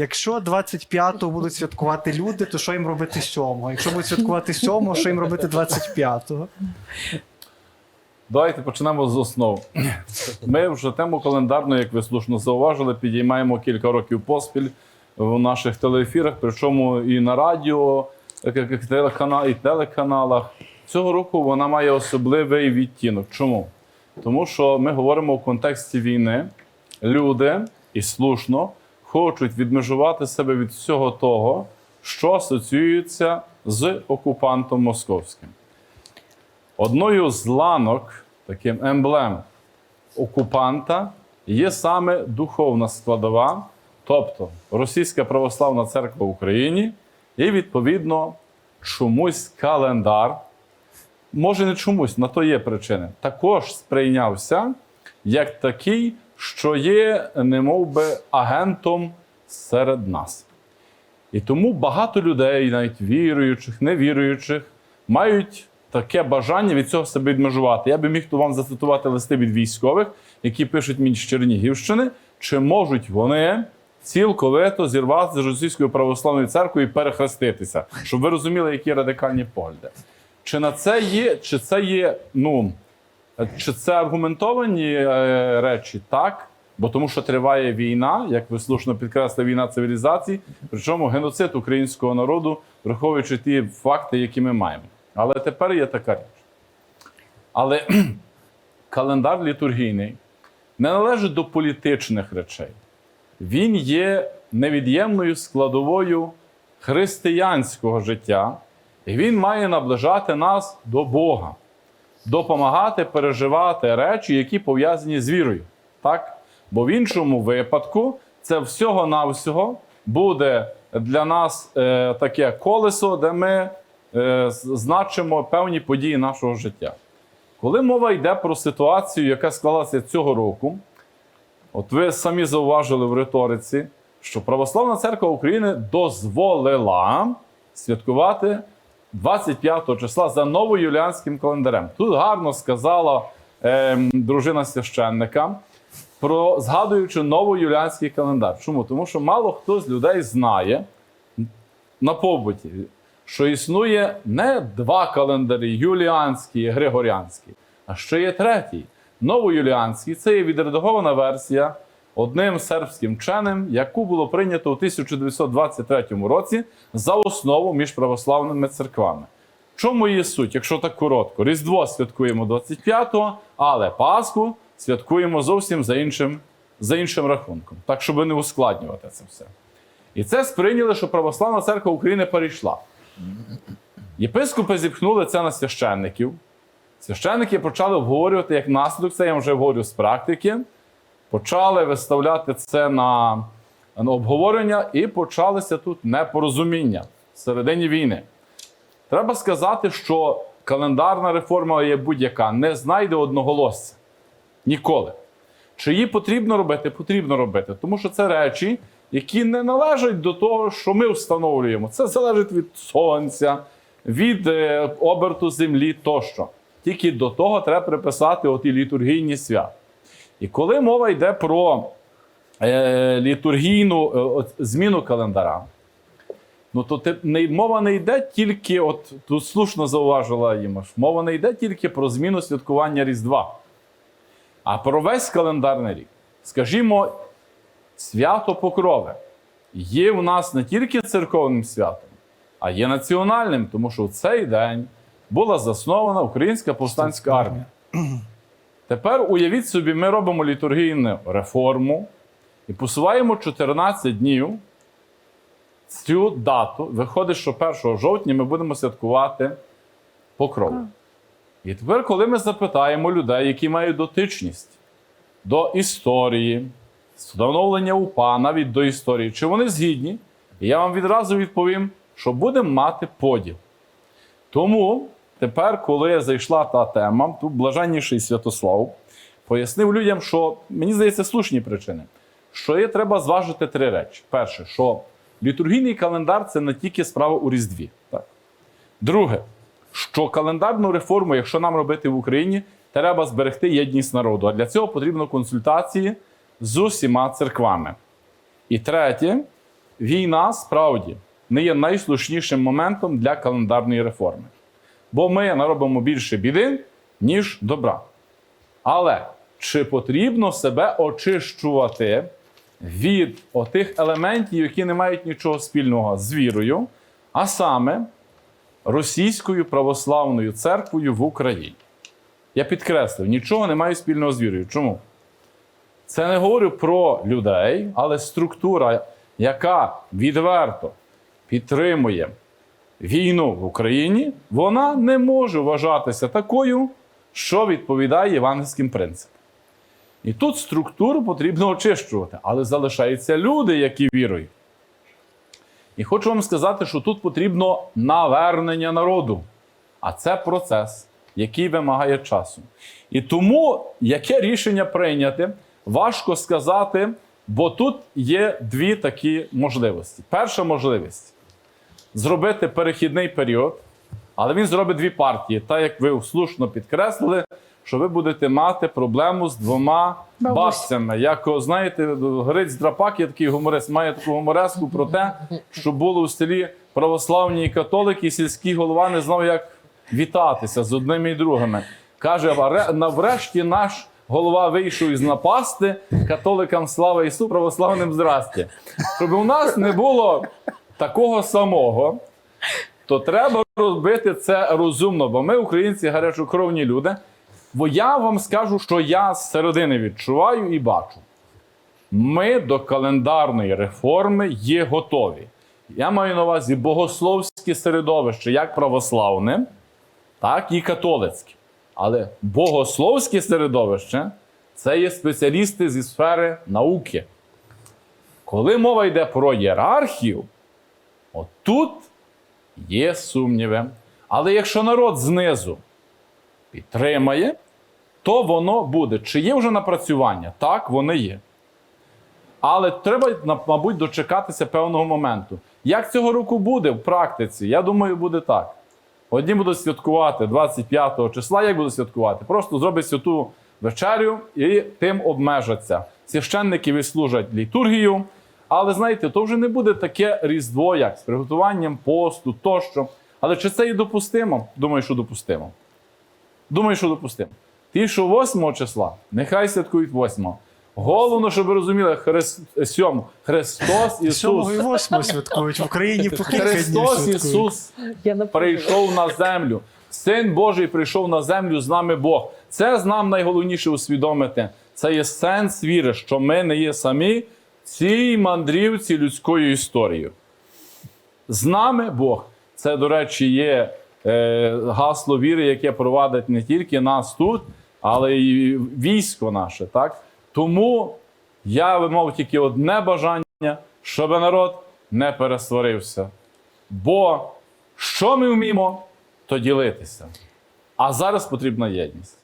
Якщо 25-го будуть святкувати люди, то що їм робити 7-го? Якщо будуть святкувати 7-го, що їм робити 25-го? Давайте почнемо з основ. Ми вже тему календарну, як ви слушно зауважили, підіймаємо кілька років поспіль в наших телеефірах, причому і на радіо, і телеканалах. Цього року вона має особливий відтінок. Чому? Тому що ми говоримо в контексті війни. Люди і слушно хочуть відмежувати себе від всього того, що асоціюється з окупантом московським. Одною з ланок, таким емблем окупанта, є саме духовна складова, тобто Російська православна церква в Україні, і відповідно чомусь календар. Може, не чомусь, на то є причини. Також сприйнявся як такий, що є немов би агентом серед нас. І тому багато людей, навіть віруючих, невіруючих, мають таке бажання від цього себе відмежувати. Я би міг вам зацитувати листи від військових, які пишуть мені з Чернігівщини, чи можуть вони цілковито зірватися з російською православною церквою і перехреститися, щоб ви розуміли, які радикальні погляди. Чи на це є, чи це є, ну, чи це аргументовані е, речі? Так. Бо тому, що триває війна, як ви слушно підкреслили, війна цивілізацій, причому геноцид українського народу, враховуючи ті факти, які ми маємо. Але тепер є така річ. Але календар літургійний не належить до політичних речей. Він є невід'ємною складовою християнського життя, і він має наближати нас до Бога, допомагати переживати речі, які пов'язані з вірою. Так? Бо в іншому випадку це всього-навсього буде для нас е, таке колесо, де ми е, значимо певні події нашого життя. Коли мова йде про ситуацію, яка склалася цього року, от ви самі зауважили в риториці, що Православна церква України дозволила святкувати 25 числа за новоюліанським календарем. Тут гарно сказала ем, дружина священника, про згадуючи новоюліанський календар. Чому? Тому що мало хто з людей знає на побуті, що існує не два календарі юліанський і григоріанський, а ще є третій. Новоюліанський це є відредагована версія одним сербським вченим, яку було прийнято у 1923 році за основу між православними церквами. Чому її суть, якщо так коротко? Різдво святкуємо 25-го, але Пасху святкуємо зовсім за іншим, за іншим рахунком, так щоб не ускладнювати це все. І це сприйняли, що Православна церква України перейшла. Єпископи зіпхнули це на священників. Священники почали обговорювати як наслідок, це я вже говорю з практики. Почали виставляти це на, обговорення, і почалися тут непорозуміння всередині війни. Треба сказати, що календарна реформа є будь-яка, не знайде одноголосця. Ніколи. Чи її потрібно робити? Потрібно робити. Тому що це речі, які не належать до того, що ми встановлюємо. Це залежить від сонця, від е, оберту землі тощо. Тільки до того треба приписати оті літургійні свята. І коли мова йде про е, літургійну е, зміну календара, ну то ти, не, мова не йде тільки, от тут слушно зауважила Імаш, мова не йде тільки про зміну святкування Різдва, а про весь календарний рік. Скажімо, свято Покрове є у нас не тільки церковним святом, а є національним, тому що в цей день була заснована Українська повстанська армія. Тепер уявіть собі, ми робимо літургійну реформу і посуваємо 14 днів цю дату. Виходить, що 1 жовтня ми будемо святкувати покров. І тепер, коли ми запитаємо людей, які мають дотичність до історії, встановлення УПА, навіть до історії, чи вони згідні, я вам відразу відповім, що будемо мати поділ. Тому тепер, коли зайшла та тема, тут блаженніший Святослав пояснив людям, що мені здається слушні причини, що є треба зважити три речі. Перше, що літургійний календар це не тільки справа у Різдві. Так? Друге, що календарну реформу, якщо нам робити в Україні, треба зберегти єдність народу. А для цього потрібно консультації з усіма церквами. І третє, війна справді не є найслушнішим моментом для календарної реформи. Бо ми наробимо більше біди, ніж добра. Але чи потрібно себе очищувати від отих елементів, які не мають нічого спільного з вірою, а саме російською православною церквою в Україні? Я підкреслив, нічого не маю спільного з вірою. Чому? Це не говорю про людей, але структура, яка відверто підтримує війну в Україні, вона не може вважатися такою, що відповідає євангельським принципам. І тут структуру потрібно очищувати, але залишаються люди, які вірують. І хочу вам сказати, що тут потрібно навернення народу. А це процес, який вимагає часу. І тому яке рішення прийняти, важко сказати, бо тут є дві такі можливості. Перша можливість зробити перехідний період, але він зробить дві партії. Так як ви слушно підкреслили, що ви будете мати проблему з двома Бабусь. бабцями. Як знаєте, Гриць Драпак є такий гуморист, має таку гумореску про те, що було у селі православні і католики, і сільський голова не знав, як вітатися з одними і другими. Каже, «А ре- наврешті наш голова вийшов із напасти католикам слава Ісу, православним здрасті. Щоб у нас не було такого самого, то треба робити це розумно, бо ми, українці, гарячокровні люди. Бо я вам скажу, що я з середини відчуваю і бачу. Ми до календарної реформи є готові. Я маю на увазі богословське середовище, як православне, так і католицьке. Але богословське середовище це є спеціалісти зі сфери науки. Коли мова йде про ієрархію, отут є сумніви. Але якщо народ знизу підтримає, то воно буде. Чи є вже напрацювання? Так, вони є. Але треба, мабуть, дочекатися певного моменту. Як цього року буде в практиці? Я думаю, буде так. Одні будуть святкувати 25 числа. Як будуть святкувати? Просто зроблять святу вечерю і тим обмежаться. Священники відслужать літургію, але знаєте, то вже не буде таке різдво, як з приготуванням посту тощо. Але чи це і допустимо? Думаю, що допустимо. Думаю, що допустимо. Ті, що 8 числа, нехай святкують 8. Головно, щоб ви розуміли, Хрис... 7. Христос Ісус. 7 і 8 святкують в Україні по кілька Христос святкують. Ісус прийшов на землю. Син Божий прийшов на землю з нами Бог. Це з нам найголовніше усвідомити. Це є сенс віри, що ми не є самі цій мандрівці людською історією. З нами Бог. Це, до речі, є е, гасло віри, яке провадить не тільки нас тут, але й військо наше. Так? Тому я вимов тільки одне бажання, щоб народ не пересварився. Бо що ми вміємо, то ділитися. А зараз потрібна єдність.